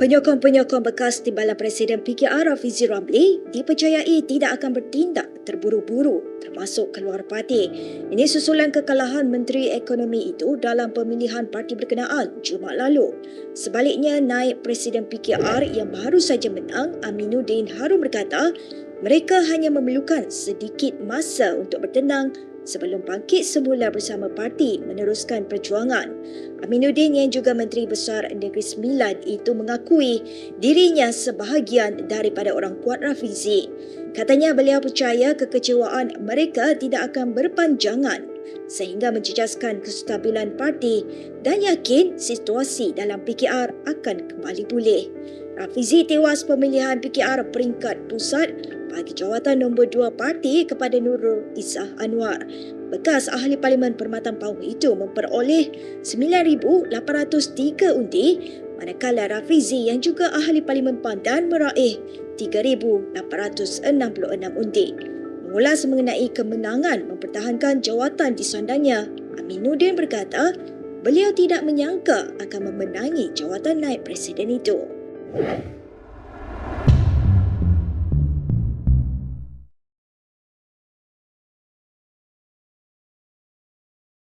Penyokong-penyokong bekas Timbalan Presiden PKR Rafizi Ramli dipercayai tidak akan bertindak terburu-buru termasuk keluar parti. Ini susulan kekalahan Menteri Ekonomi itu dalam pemilihan parti berkenaan Jumaat lalu. Sebaliknya, naib Presiden PKR yang baru saja menang, Aminuddin Harun berkata, mereka hanya memerlukan sedikit masa untuk bertenang sebelum bangkit semula bersama parti meneruskan perjuangan. Aminuddin yang juga Menteri Besar Negeri Sembilan itu mengakui dirinya sebahagian daripada orang kuat Rafizi. Katanya beliau percaya kekecewaan mereka tidak akan berpanjangan sehingga menjejaskan kestabilan parti dan yakin situasi dalam PKR akan kembali pulih. Rafizi tewas pemilihan PKR peringkat pusat bagi jawatan nombor dua parti kepada Nurul Izzah Anwar. Bekas ahli Parlimen Permatan Pauh itu memperoleh 9,803 undi manakala Rafizi yang juga ahli Parlimen Pandan meraih 3,866 undi. Mengulas mengenai kemenangan mempertahankan jawatan di sandangnya, Aminuddin berkata beliau tidak menyangka akan memenangi jawatan naib presiden itu.